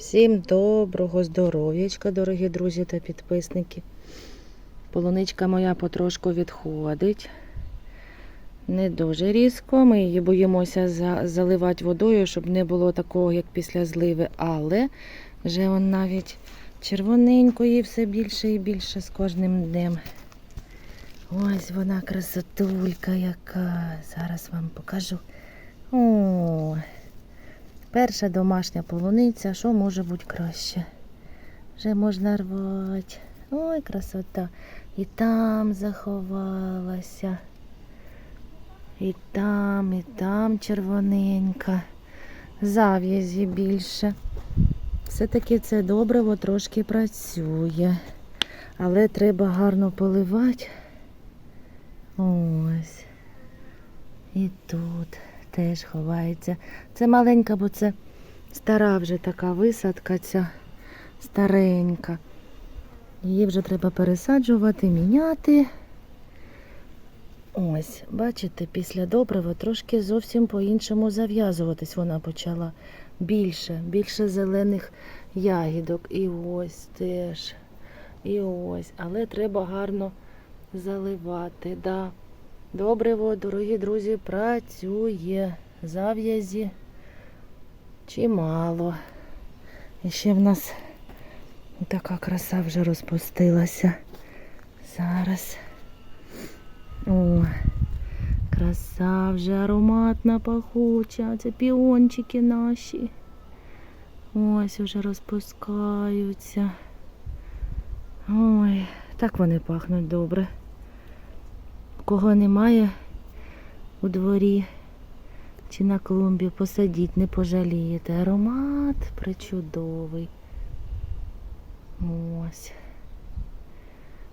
Всім доброго здоров'ячка, дорогі друзі та підписники. Полуничка моя потрошку відходить. Не дуже різко. Ми її боїмося за- заливати водою, щоб не було такого, як після зливи. Але вже он навіть червоненької все більше і більше з кожним днем. Ось вона красотулька яка. Зараз вам покажу. О, перша домашня полуниця, що може бути краще? Вже можна рвати. Ой, красота. І там заховалася. І там, і там червоненька. Зав'язі більше. Все-таки це добриво трошки працює. Але треба гарно поливати. Ось. І тут теж ховається. Це маленька, бо це стара вже така висадка, ця старенька. Її вже треба пересаджувати, міняти. Ось, бачите, після добрива трошки зовсім по-іншому зав'язуватись вона почала. Більше, більше зелених ягідок. І ось теж. І ось. Але треба гарно заливати. Да. Добриво, дорогі друзі, працює. Зав'язі чимало. І ще в нас така краса вже розпустилася. Зараз. О, краса вже ароматна, пахуча. Це піончики наші. Ось вже розпускаються. Ой, так вони пахнуть добре. Кого немає у дворі чи на клумбі, посадіть, не пожалієте. Аромат причудовий. Ось.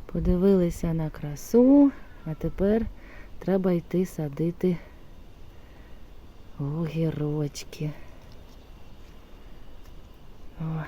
Подивилися на красу, а тепер треба йти садити огірочки. О.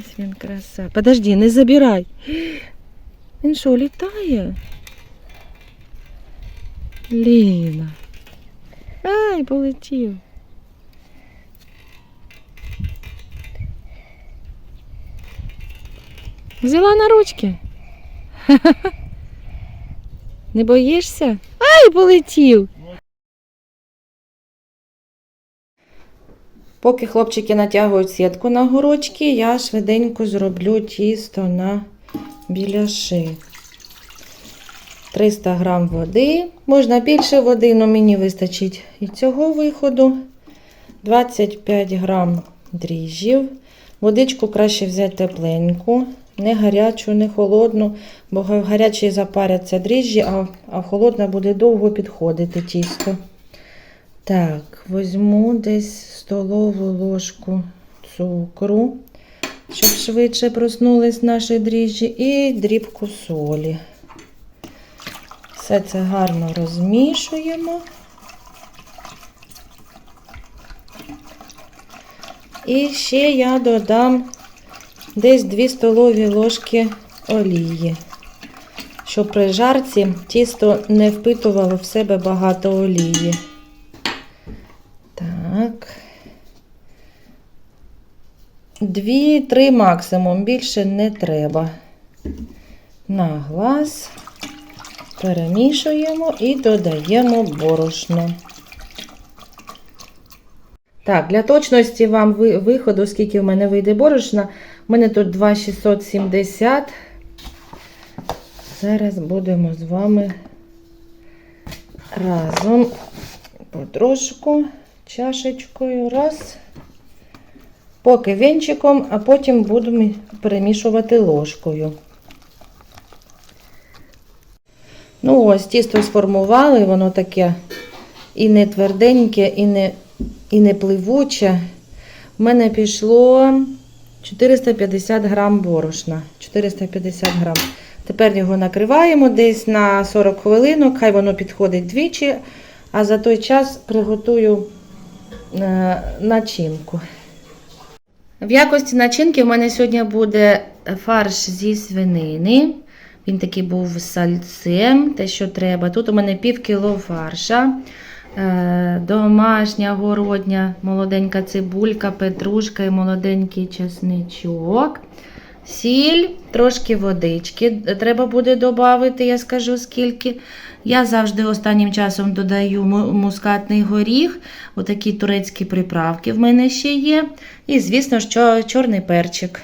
Ось він краса. Подожди, не забирай. Він що, літає? Ліна. Ай, полетів. Взяла на ручки. Не боїшся? Ай, полетів. Поки хлопчики натягують сітку на горочки, я швиденько зроблю тісто на біляши. 300 грам води. Можна більше води, але мені вистачить і цього виходу. 25 грам дріжджів. Водичку краще взяти тепленьку, не гарячу, не холодну, бо в гарячій запаряться дріжджі, а, в холодна буде довго підходити тісто. Так, візьму десь столову ложку цукру, щоб швидше проснулись наші дріжджі, і дрібку солі. Все це гарно розмішуємо. І ще я додам десь 2 столові ложки олії, щоб при жарці тісто не впитувало в себе багато олії. Так. Дві-три максимум, більше не треба. На глаз перемішуємо і додаємо борошно. Так, для точності вам виходу, скільки в мене вийде борошна, в мене тут 2,670. Зараз будемо з вами разом потрошку чашечкою. Раз. Поки вінчиком, а потім будемо перемішувати ложкою. Ну, ось тісто сформували, воно таке і не тверденьке, і не, і не пливуче. У мене пішло 450 грам борошна. 450 грам. Тепер його накриваємо десь на 40 хвилинок, хай воно підходить двічі, а за той час приготую е, начинку. В якості начинки в мене сьогодні буде фарш зі свинини. Він такий був сальцем, те, що треба. Тут у мене пів кіло фарша, е, домашня городня, молоденька цибулька, петрушка і молоденький чесничок. Сіль, трошки водички треба буде додати, я скажу скільки. Я завжди останнім часом додаю мускатний горіх, отакі турецькі приправки в мене ще є. І, звісно, що чорний перчик.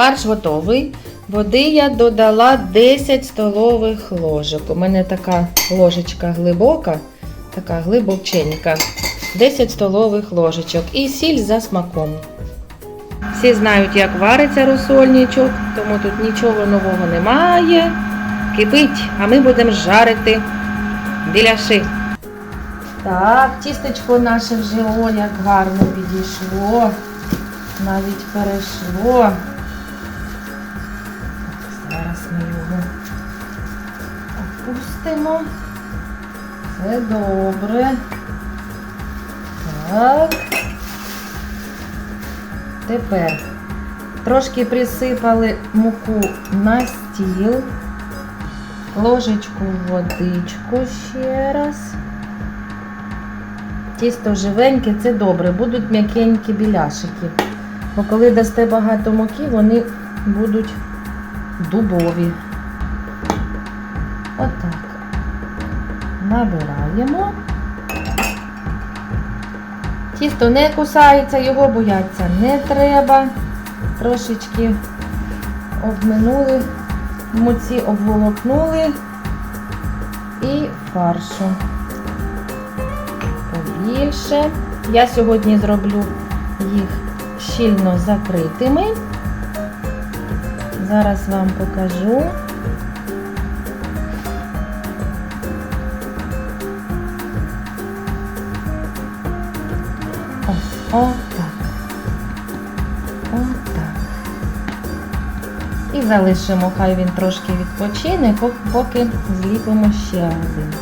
Фарш готовий. Води я додала 10 столових ложок. У мене така ложечка глибока, така глибоченька. 10 столових ложечок і сіль за смаком. Всі знають, як вариться розсольничок, тому тут нічого нового немає. Кипить, а ми будемо жарити біляши. Так, тістечко наше вже о, як гарно підійшло. Навіть перейшло. Зараз ми його опустимо. Все добре. Так. Тепер трошки присипали муку на стіл, ложечку водичку ще раз. Тісто живеньке, це добре, будуть м'якенькі біляшики. Бо коли дасте багато муки, вони будуть дубові. Отак. Набираємо. Тісто не кусається, його бояться не треба. Трошечки обминули, муці обволокнули і фаршу. Побільше. Я сьогодні зроблю їх щільно закритими. Зараз вам покажу. Ось, отак. І І залишимо, хай він трошки відпочине, поки зліпимо ще один.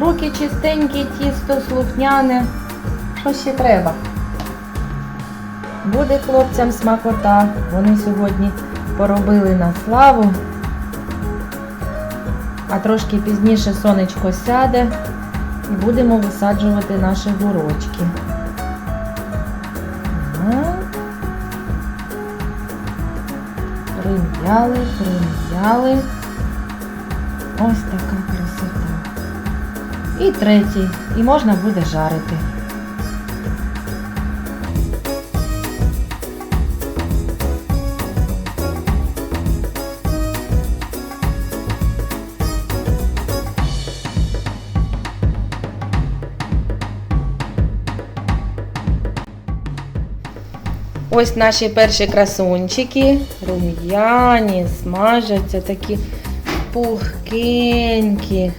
Руки чистенькі, тісто слухняне. Що ще треба? Буде хлопцям смакота. Вони сьогодні поробили на славу. А трошки пізніше сонечко сяде і будемо висаджувати наші горочки. Прим'яли, прим'яли. Ось така красота. І третій. І можна буде жарити. Ось наші перші красунчики. Рум'яні, смажаться, такі пухкенькі.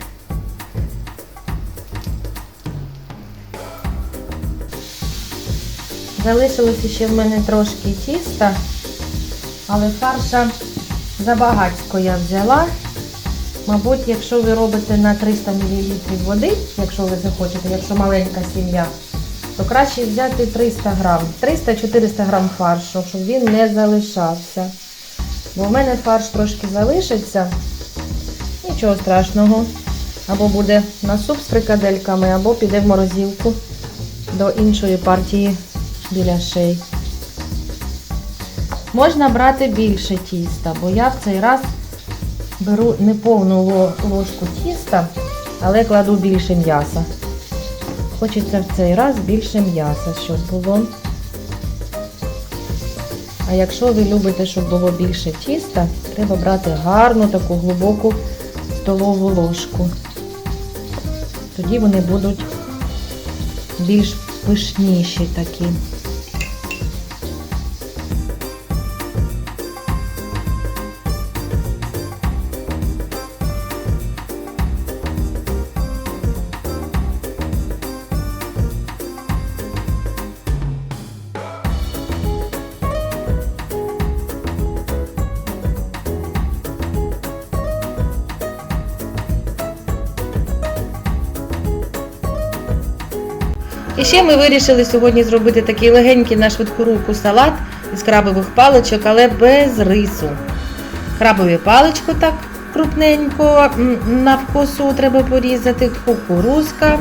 Залишилося ще в мене трошки тіста, але фарша забагацько я взяла. Мабуть, якщо ви робите на 300 мл води, якщо ви захочете, якщо маленька сім'я, то краще взяти 300 грам, 300-400 грам фаршу, щоб він не залишався. Бо в мене фарш трошки залишиться, нічого страшного. Або буде на суп з фрикадельками, або піде в морозилку до іншої партії біля біляшей. Можна брати більше тіста, бо я в цей раз беру не повну ложку тіста, але кладу більше м'яса. Хочеться в цей раз більше м'яса, щоб було. А якщо ви любите, щоб було більше тіста, треба брати гарну таку глибоку столову ложку. Тоді вони будуть більш пишніші такі. Ще ми вирішили сьогодні зробити такий легенький на швидку руку салат із крабових паличок, але без рису. Крабові паличку так крупненько м, навкосу треба порізати, кукурузка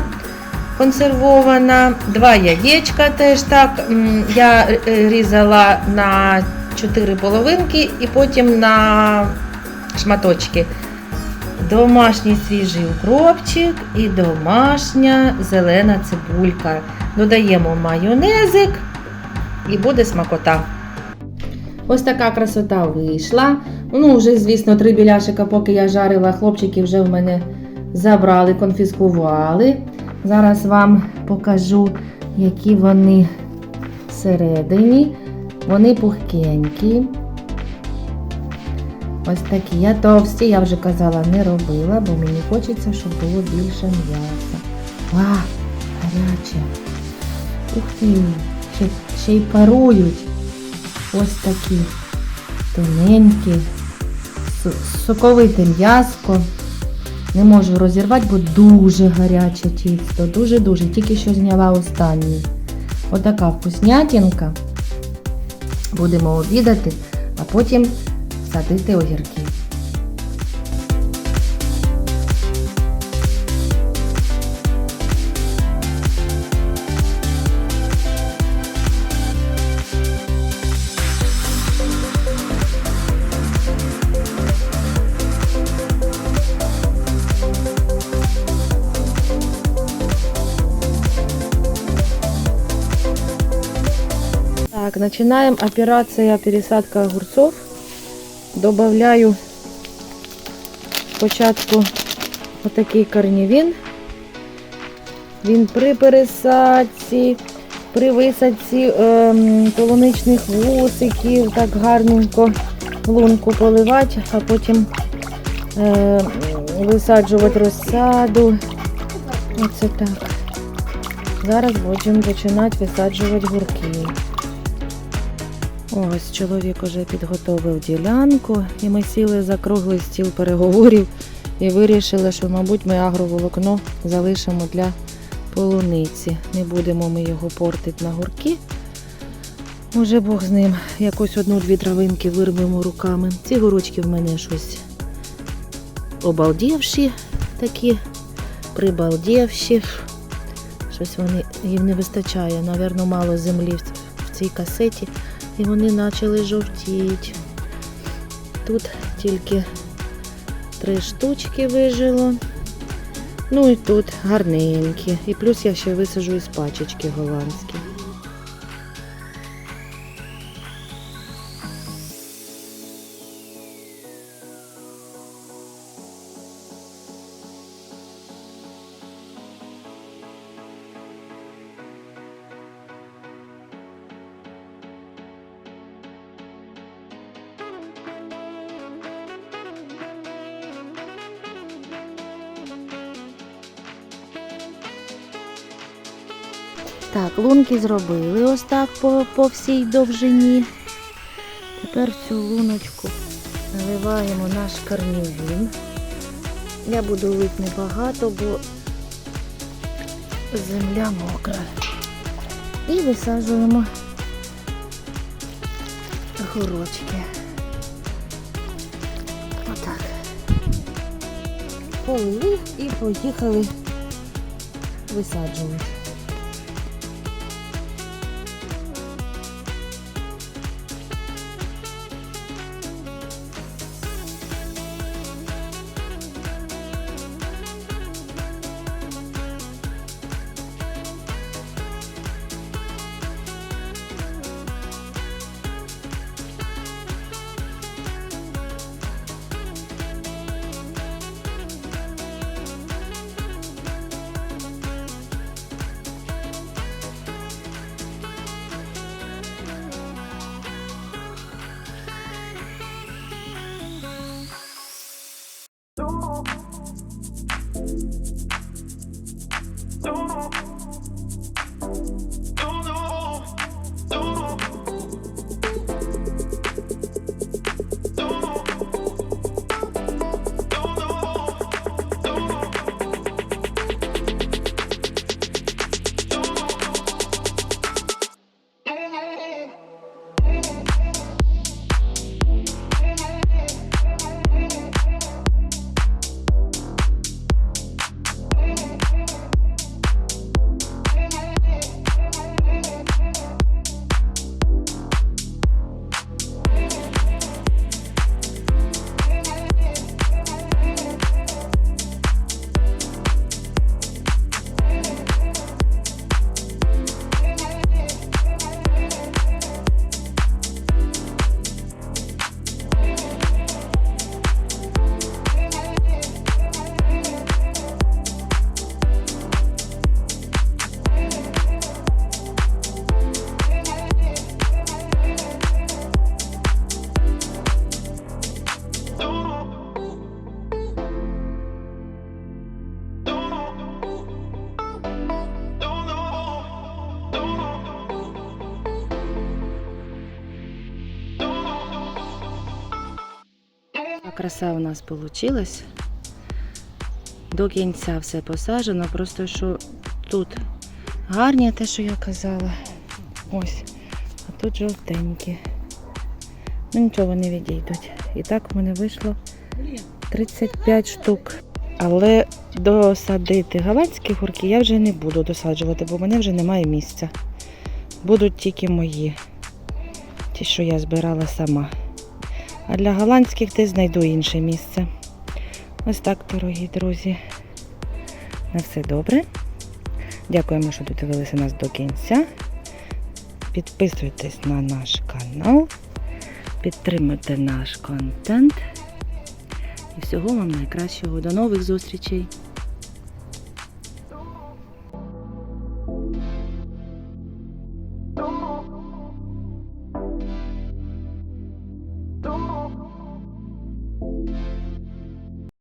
консервована, два яєчка теж так. Я е, різала на 4 половинки і потім на шматочки. Домашній свіжий укропчик і домашня зелена цибулька. Додаємо майонезик і буде смакота. Ось така красота вийшла. Ну, вже, звісно, три біляшика, поки я жарила, хлопчики вже в мене забрали, конфіскували. Зараз вам покажу, які вони всередині. Вони пухкенькі. Ось такі. Я товсті, я вже казала, не робила, бо мені хочеться, щоб було більше м'яса. А, гаряче. Ух ти, ще, ще й парують. Ось такі тоненькі, соковите м'яско. Не можу розірвати, бо дуже гаряче тісто. Дуже-дуже. Тільки що зняла останній. Отака вкуснятінка. Будемо обідати, а потім садити огірки. Начинаем операция пересадка огурцов. Добавляю спочатку отакий корнівін. Він при пересадці, при висадці ем, полуничних вусиків, так гарненько лунку поливати, а потім е, висаджувати розсаду. Оце так. Зараз будемо починати висаджувати гурки. Ось чоловік уже підготовив ділянку, і ми сіли за круглий стіл переговорів і вирішили, що, мабуть, ми агроволокно залишимо для полуниці. Не будемо ми його портити на гурки. Може Бог з ним. Якось одну-дві травинки вирвемо руками. Ці горочки в мене щось обалдівші такі, прибалдівші. Щось вони їм не вистачає. Навірно, мало землі в цій касеті. І вони почали жовтіти. Тут тільки три штучки вижило. Ну і тут гарненькі. І плюс я ще висажу із пачечки голландські. Так, лунки зробили ось так по, по всій довжині. Тепер цю луночку наливаємо наш карнівін. Я буду лити небагато, бо земля мокра. І висаджуємо горочки. Отак. Полили і поїхали висаджувати. А краса у нас вийшла. До кінця все посаджено, просто що тут гарні те, що я казала. Ось. А тут жовтенькі. Ну нічого не відійдуть. І так в мене вийшло 35 штук. Але досадити голландські гурки я вже не буду досаджувати, бо в мене вже немає місця. Будуть тільки мої. Ті, що я збирала сама. А для голландських десь знайду інше місце. Ось так, дорогі друзі. На все добре. Дякуємо, що додивилися нас до кінця. Підписуйтесь на наш канал, підтримуйте наш контент. І всього вам найкращого. До нових зустрічей!